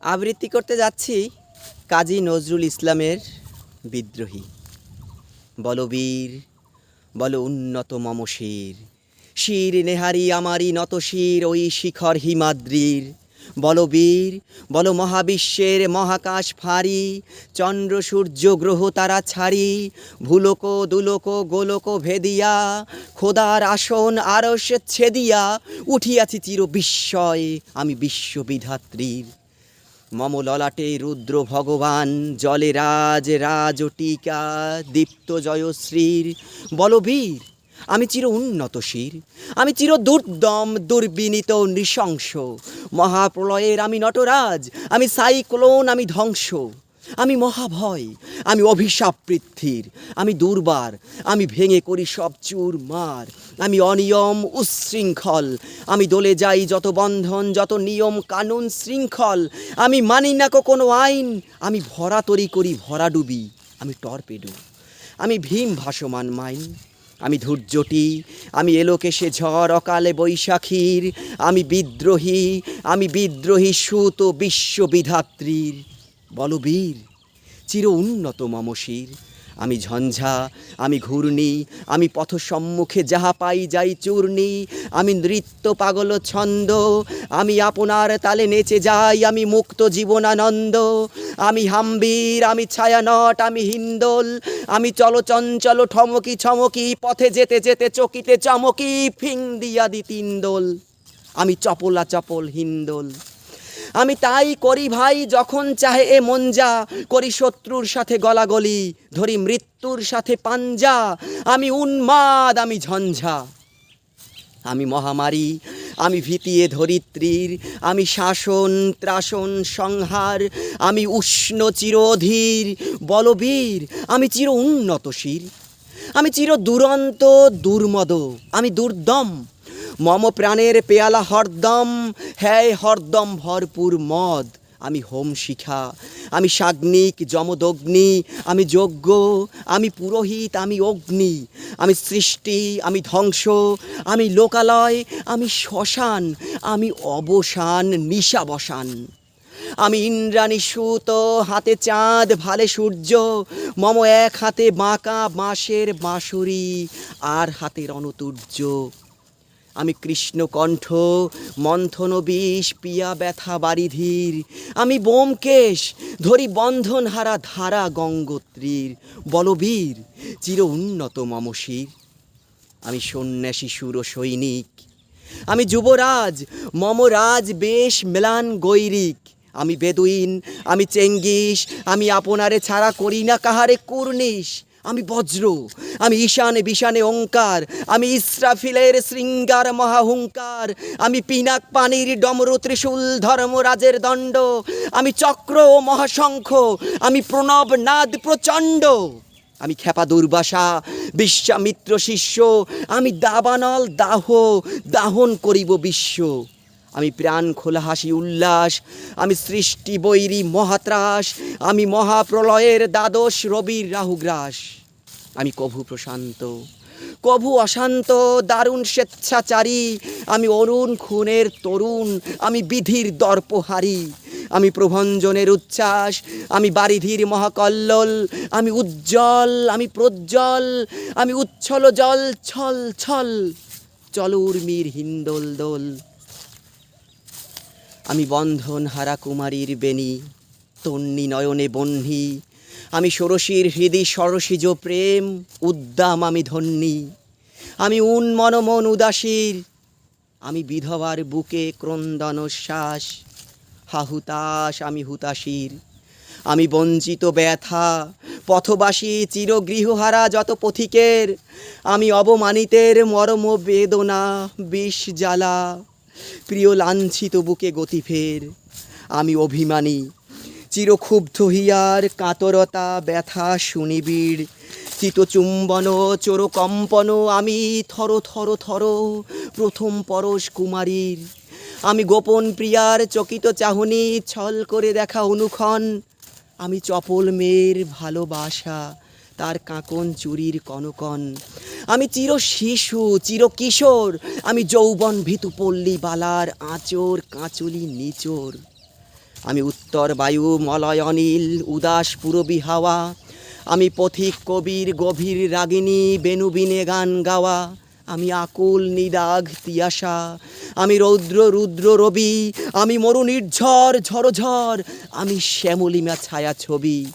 আবৃত্তি করতে যাচ্ছি কাজী নজরুল ইসলামের বিদ্রোহী। বলবীর বল উন্নত মম শির। শির নেহারি আমারি নত শির, ওই শিখর হিমাদ্রির। বলবীর বল মহাবিশ্বের মহাকাশ ফারি চন্দ্র, সূর্য, গ্রহ তারা ছাড়ি। ভুলোক, দুলোক, গোলক ভেদিয়া, খোদার আসন আরস ছেদিয়া। উঠিয়াছি চির বিস্ময় আমি বিশ্ববিধাত্রীর। মম ললাটে রুদ্র ভগবান, জলে রাজ রাজ টিকা, দীপ্ত জয়শ্রীর বলবীর আমি চির উন্নত শির, আমি চির দুর্দম, দুর্বিনীত, নৃশংস। মহাপ্রলয়ের আমি নটরাজ, আমি সাইক্লোন, আমি ধ্বংস। আমি মহাভয়, আমি অভিশাপ পৃথ্বীর, আমি দুর্বার, আমি ভেঙে করি সব চুর মার, আমি অনিয়ম উচ্ছৃঙ্খল, আমি দলে যাই যত বন্ধন, যত নিয়ম কানুন শৃঙ্খল, আমি মানি না কোনো আইন, আমি ভরা তরি করি ভরা ডুবি, আমি টর্পেডো, আমি ভীম ভাসমান মাইন, আমি ধৈর্যটি আমি এলোকেশে ঝড় অকালে বৈশাখীর, আমি বিদ্রোহী আমি বিদ্রোহী সুত বিশ্ববিধাত্রীর বলবীর চির উন্নত মমশির আমি ঝঞ্ঝা, আমি ঘূর্ণি, আমি পথ সম্মুখে যাহা পাই যাই চূর্ণি, আমি নৃত্য পাগল ছন্দ, আমি আপনার তালে নেচে যাই, আমি মুক্ত জীবনানন্দ, আমি হাম্বির, আমি ছায়ানট, আমি হিন্দোল, আমি চলচঞ্চল ঠমকি ছমকি, পথে যেতে যেতে চকিতে চমকি, ফিং দিয়া দি তিন দোল। আমি চপলা চপল হিন্দোল। আমি তাই করি ভাই যখন চাহে এ মঞ্জা, করি শত্রুর সাথে গলাগলি, ধরি মৃত্যুর সাথে পাঞ্জা, আমি উন্মাদ, আমি ঝঞ্ঝা। আমি মহামারী, আমি ভীতিয়ে ধরিত্রীর, আমি শাসন, ত্রাসন, সংহার, আমি উষ্ণ চিরধীর, বলবীর, আমি চির উন্নতশীল। আমি চির দুরন্ত, দুর্মদ, আমি দুর্দম। মম প্রাণের পেয়ালা হরদম হ্যায় হরদম ভরপুর মদ। আমি হোম শিখা, আমি সাগ্নিক, যমদগ্নি, আমি যজ্ঞ, আমি পুরোহিত, আমি অগ্নি, আমি সৃষ্টি, আমি ধ্বংস, আমি লোকালয়, আমি শ্মশান, আমি অবসান, নিশাবসান। আমি ইন্দ্রাণী সুত, হাতে চাঁদ, ভালে সূর্য, মম এক হাতে বাঁকা বাঁশের বাঁশুরি, আর হাতের অনতুর্য আমি কৃষ্ণকণ্ঠ মন্থন বিষ পিয়া ব্যথা বারিধির। আমি বোমকেশ, ধরি বন্ধন হারা ধারা গঙ্গোত্রীর। বলবীর, চির উন্নত মমশির আমি সন্ন্যাসী, সুর সৈনিক। আমি যুবরাজ মমরাজ বেশ মেলান গৈরিক। আমি বেদুইন, আমি চেঙ্গিস, আমি আপনারে ছাড়া করি না কাহারে কুর্নিশ। আমি বজ্র, আমি ঈশানে বিশানে ওঙ্কার আমি ইসরাফিলের শৃঙ্গার মহাহুঙ্কার, আমি পিনাক পানির ডমরু ত্রিশূল ধর্মরাজের দণ্ড, আমি চক্র ও মহাশঙ্খ, আমি প্রণব নাদ প্রচণ্ড, আমি খেপা দুর্বাসা, বিশ্বামিত্র শিষ্য, আমি দাবানল দাহ, দাহন করিব বিশ্ব, আমি প্রাণ খোলা হাসি উল্লাস, আমি সৃষ্টি বৈরী মহাত্রাস, আমি মহাপ্রলয়ের দ্বাদশ রবির রাহুগ্রাস। আমি কভু প্রশান্ত, কভু অশান্ত, দারুণ স্বেচ্ছাচারী, আমি অরুণ খুনের তরুণ, আমি বিধির দর্পহারি, আমি প্রভঞ্জনের উচ্ছ্বাস, আমি বারিধির মহাকল্লল, আমি উজ্জ্বল, আমি প্রজ্জ্বল, আমি উচ্ছল জল, ছল ছল চল উর্মির হিন্দোল দোল। আমি বন্ধন হারা কুমারীর বেনি তন্নি নয়নে বহ্নি আমি ষোড়শীর হৃদি সরসিজ প্রেম, উদ্দাম আমি ধন্যী। আমি উন্মন মন উদাসীর। আমি বিধবার বুকে ক্রন্দন শ্বাস হাহুতাস আমি হুতাশীর। আমি বঞ্চিত ব্যথা, পথবাসী চিরগৃহহারা যত পথিকের। আমি অবমানিতের মরম বেদনা, বিষ জ্বালা, প্রিয় লাঞ্ছিত বুকে গতি ফের। আমি অভিমানী চিরক্ষুব্ধ হিয়ার কাতরতা, ব্যথা, সুনিবিড়। চিতচুম্বন, চোরকম্পন, আমি থর থর থর প্রথম পরশ কুমারীর। আমি গোপন প্রিয়ার চকিত চাহনি, ছল করে দেখা অনুক্ষণ। আমি চপল মেয়ের ভালোবাসা, তার কাঁকন চুরির কনকন। আমি চির শিশু, চির কিশোর, আমি যৌবন ভীতু পল্লী বালার আঁচর, কাঁচুলি নিচোর। আমি উত্তর বায়ু মলয় অনিল উদাস পুরবী হাওয়া। আমি পথিক কবির, গভীর রাগিনী, বেনুবিনে গান গাওয়া। আমি আকুল, নিদাঘ তিয়াসা আমি রৌদ্র, রুদ্র রবি। আমি মরু নির্ঝর ঝড়ঝড় আমি শ্যামলিমা ছায়া ছবি।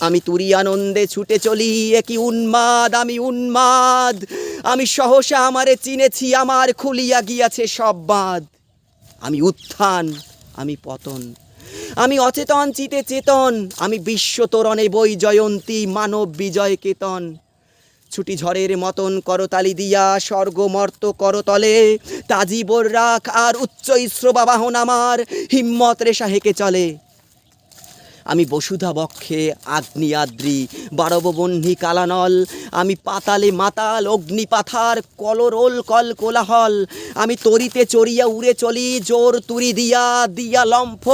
আমি তুরি আনন্দে ছুটে চলি, একই উন্মাদ, আমি উন্মাদ। আমি সহসা আমারে চিনেছি, আমার খুলিয়া গিয়াছে সব বাঁধ। আমি উত্থান। আমি পতন। আমি অচেতন, চিতে চেতন। আমি বিশ্ব তোরণে বই জয়ন্তী, মানব বিজয় কেতন। ছুটি ঝড়ের মতন করতালি দিয়া স্বর্গমর্ত করতলে তাজিবর রাখ আর উচ্চ ইস্রবাবাহন আমার, হিম্মত রেশা হেঁকে চলে। আমি বসুধা বক্ষে আগ্নিয়াদ্রি বারববহ্নি কালানল, আমি পাতালে মাতাল অগ্নিপাথার কলরোল কল কোলাহল, আমি তরিতে চড়িয়া উড়ে চলি, জোর তুরি দিয়া দিয়া লম্ফ,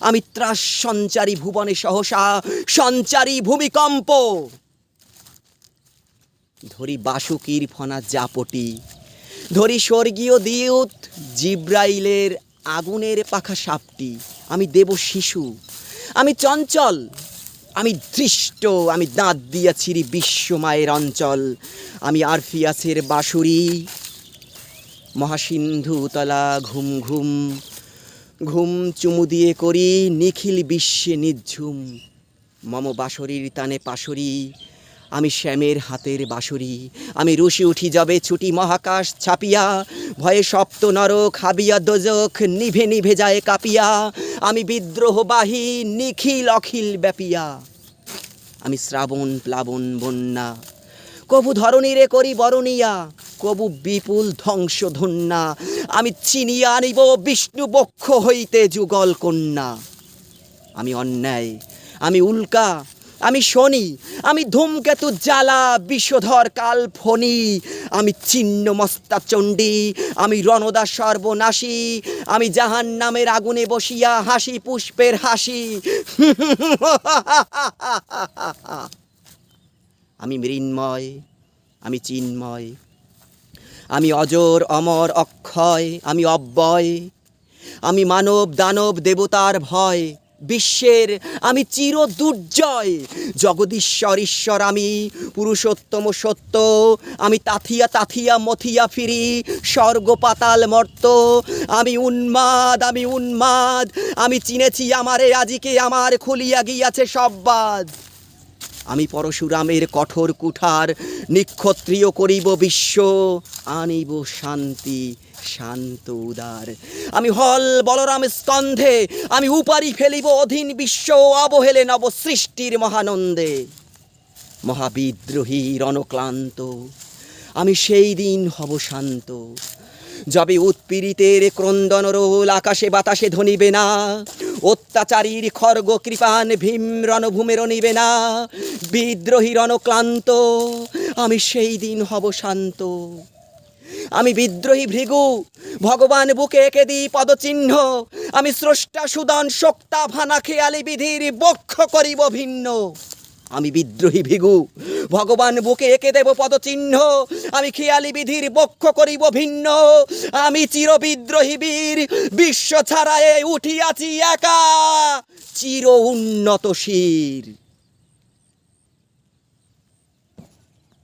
আমি ত্রাস সঞ্চারী ভুবনে সহসা, সঞ্চারী ভূমিকম্প। ধরি বাসুকির ফনা জাপটি, ধরি স্বর্গীয় দিয়ত জিব্রাইলের আগুনের পাখা সাপটি, আমি দেব শিশু আমি চঞ্চল, আমি দৃষ্ট, আমি দাঁত দিয়া ছিরি বিশ্বমায়ের অঞ্চল, আমি আরফিয়াসের বাঁশুরি, মহাসিন্ধু তলা ঘুম ঘুম ঘুম চুমু দিয়ে করি নিখিল বিশ্বে নিঝুম, মম বাঁশরীর তানে পাশরি, আমি শ্যামের হাতের বাঁশরি, আমি রুশি উঠি যাবে ছুটি মহাকাশ ছাপিয়া, ভয়ে সপ্ত নরক হাবিয়া দোজক নিভে নিভে যায় কাঁপিয়া আমি বিদ্রোহবাহী, নিখিল অখিল ব্যাপিয়া। আমি শ্রাবণ, প্লাবন, বন্যা। কবু ধরণীরে করি বরণিয়া কবু বিপুল ধ্বংস ধন্যা আমি চিনিয়া আনিব বিষ্ণু বক্ষ হইতে যুগল কন্যা। আমি অন্যায়, আমি উল্কা আমি শনি, আমি ধূমকেতু জ্বালা বিশ্বধর কাল ফণি। আমি চিহ্ন মস্তা চণ্ডী, আমি রণদা সর্বনাশী, আমি জাহান নামের আগুনে বসিয়া হাসি পুষ্পের হাসি। আমি মৃন্ময়, আমি চিন্ময়, আমি অজর, অমর, অক্ষয়, আমি অব্যয়, আমি মানব দানব দেবতার ভয়। বিশ্বের, আমি চির দুর্জয়। জগদীশ্বর, ঈশ্বর, আমি পুরুষোত্তম সত্য। আমি তাথিয়া তাথিয়া, মথিয়া ফিরি স্বর্গ পাতাল মর্ত। আমি উন্মাদ আমি উন্মাদ। আমি চিনেছি আমারে, আজিকে আমার খুলিয়া গিয়াছে সব বাদ। আমি পরশুরামের কঠোর কুঠার নিক্ষত্রিয় করিব বিশ্ব, আনিব শান্তি, শান্ত উদার। আমি হল বলরাম স্কন্ধে, আমি উপারি ফেলিব অধীন বিশ্ব, অবহেলে নব সৃষ্টির মহানন্দে। মহাবিদ্রোহী রণক্লান্ত, আমি সেই দিন হব শান্ত। যবে উৎপীড়িতের ক্রন্দন রোল, আকাশে বাতাসে ধনিবে না। অত্যাচারীর খর্গ কৃপান ভীম রণভূমের নিবে না। বিদ্রোহী রণক্লান্ত, আমি সেই দিন হব শান্ত। আমি বিদ্রোহী ভৃগু, ভগবান বুকে এঁকে দিই পদচিহ্ন। আমি স্রষ্টা সুদান, শক্তা ভানা খেয়ালি বিধির বক্ষ করিব ভিন্ন। আমি বিদ্রোহী ভিগু। ভগবান বুকে এঁকে দেব পদচিহ্ন। আমি খেয়ালি বিধির বক্ষ করিব ভিন্ন। আমি চির বিদ্রোহী বীর, বিশ্ব ছাড়ায়ে উঠিয়াছি একা। চির উন্নত শির।